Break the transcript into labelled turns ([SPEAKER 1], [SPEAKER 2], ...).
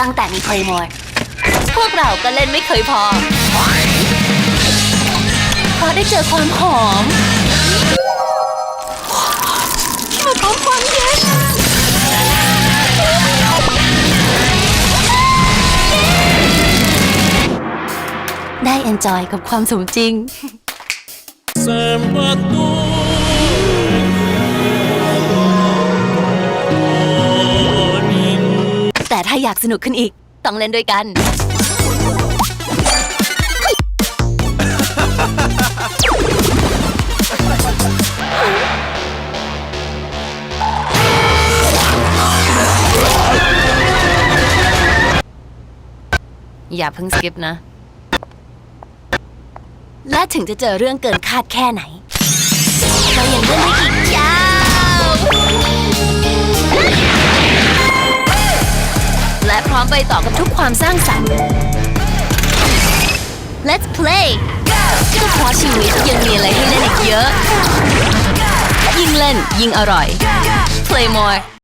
[SPEAKER 1] ตั้งแต่มี Playmore พวกเราก็เล่นไม่เคยพอ พอได้เจอความหอม ที่มาพร้อมความเย็นได้ enjoy กับความสมจริง
[SPEAKER 2] Sembah Tuhan
[SPEAKER 1] ถ้าอยากสนุกขึ้นอีก ต้องเล่นด้วยกัน อย่าเพิ่งสกิปนะ และถึงจะเจอเรื่องเกินคาดแค่ไหนก็ยังเล่นได้อีก พร้อมไปต่อกับทุกความสร้างสรรค์ Let's play ก็เพราะชีวิตยังมีอะไรให้เล่นอีกเยอะ ยิ่งเล่นยิ่งอร่อย Play more